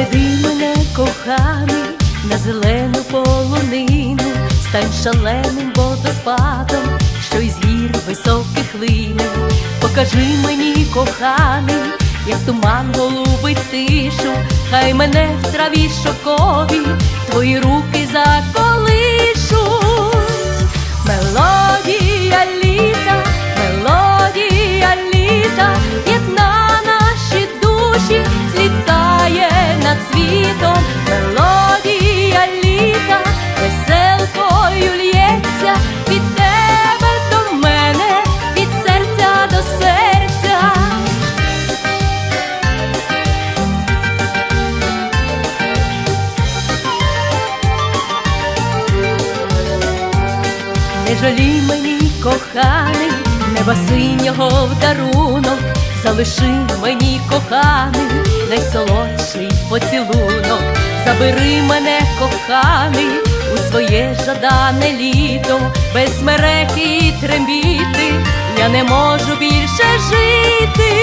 Веди мене, коханий, на зелену полонину, стань шаленим водоспадом, що із гір високих лине. Покажи мені, коханий, як туман голубить тишу, хай мене в траві шокові, твої руки закохані. Не жалій мені, коханий, неба синього в дарунок, залиши мені, коханий, найсолодший поцілунок, забери мене, коханий, у своє жадане літо, без мереки і трембіти, я не можу більше жити.